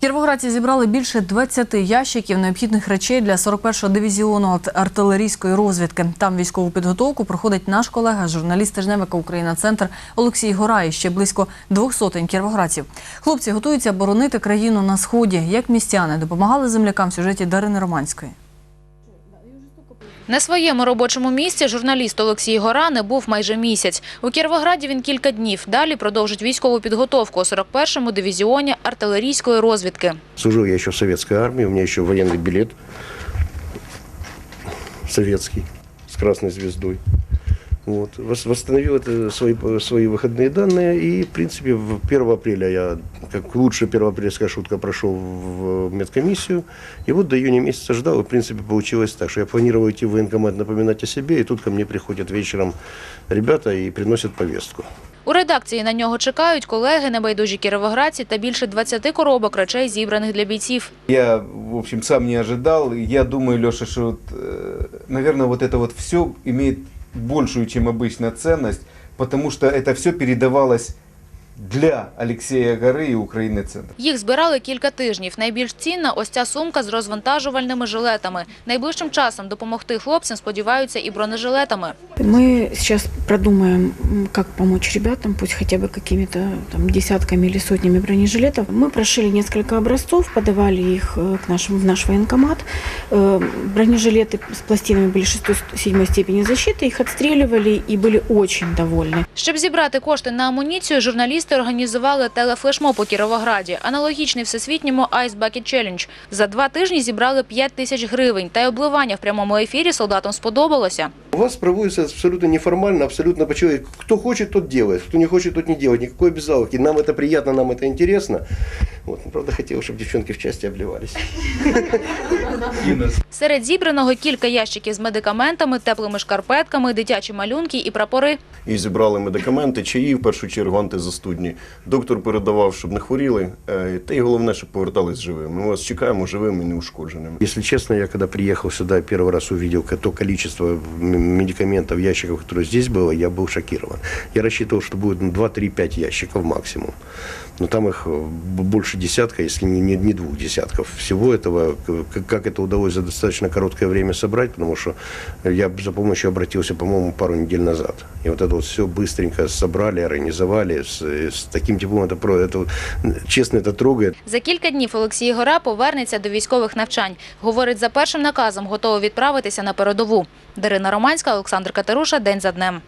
Кіровоградці зібрали більше 20 ящиків необхідних речей для 41-го дивізіону арт- артилерійської розвідки. Там військову підготовку проходить наш колега, журналіст тижневика Україна Центр Олексій Гора і ще близько двох сотень кіровоградців. Хлопці готуються боронити країну на сході. Як містяни допомагали землякам в сюжеті Дарини Романської. На своєму робочому місці журналіст Олексій Гора не був майже місяць. У Кіровограді він кілька днів. Далі продовжить військову підготовку у 41-му дивізіоні артилерійської розвідки. Служив я ще в совєтській армії, у мене ще воєнний білет совєтський з красною звездой. Вот. Вос- Восстановил это свои, свои выходные данные и, в принципе, в 1 апреля я, как лучшая первоапрельская шутка, прошел в медкомиссию. И вот до июня месяца ждал, и, в принципе, получилось так, что я планировал идти в военкомат напоминать о себе, и тут ко мне приходят вечером ребята и приносят повестку. У редакції на нього чекають колеги, небайдужі кіровоградці та більше 20 коробок речей, зібраних для бійців. Я, в общем, сам не ожидал. Я думаю, Леша, что, вот, э, наверное, вот это вот все имеет большую, чем обычно, ценность, потому что это все передавалось для Алексея Горы и Украины Центр. Їх збирали кілька тижнів. Найбільш цінна ось ця сумка з розвантажувальними жилетами. Найближчим часом допомогти хлопцям сподіваються і бронежилетами. Мы сейчас продумаем, м, как помочь ребятам, пусть хотя бы какими-то там десятками или сотнями бронежилетов. Мы прошили несколько образцов, подавали их э, к нашему, в наш военкомат. Э, Бронежилеты с пластинами были 6-7 степени защиты, их отстреливали и были очень довольны. Щоб зібрати кошти на амуніцію, журналісти організували телефлешмоб у Кіровограді. Аналогічний всесвітньому Ice Bucket Challenge. За два тижні зібрали 5 тисяч гривень. Та й обливання в прямому ефірі солдатам сподобалося. У вас проводится абсолютно неформально, абсолютно по-человечески. Кто хочет, тот делает, кто не хочет, тот не делает. Никакой обязаловки. Нам это приятно, нам это интересно. Вот. ну, Правда, хотел, чтобы девчонки в части обливались. Серед зібраного кілька ящиків з медикаментами, теплими шкарпетками, дитячі малюнки і прапори. І зібрали медикаменти, чаї, в першу чергу антизастудні. Доктор передавав, щоб не хворіли, е, та й головне, щоб повертались живими. Ми вас чекаємо живими і неушкодженими. Если честно, я когда приехал сюда, первый раз увидел ка- то количество м- медикаментов, ящиков, которые здесь было, я был шокирован. Я рассчитывал, что будет ну, 2, 3, 5 ящиков максимум. Но там их э, б- больше десятка, если не, не, не двух десятков. Всего этого, к- как это удалось за достаточно короткое время собрать, потому что я за помощью обратился, по-моему, пару недель назад. И вот это вот все быстренько собрали, организовали с, с таким теплом. Это, про, это вот, честно, это трогает. За кілька днів Олексій Гора повернеться до військових навчань. Говорить, за першим наказом готовий відправитися на передову. Дарина Романська, Олександр Катеруша. День за днем.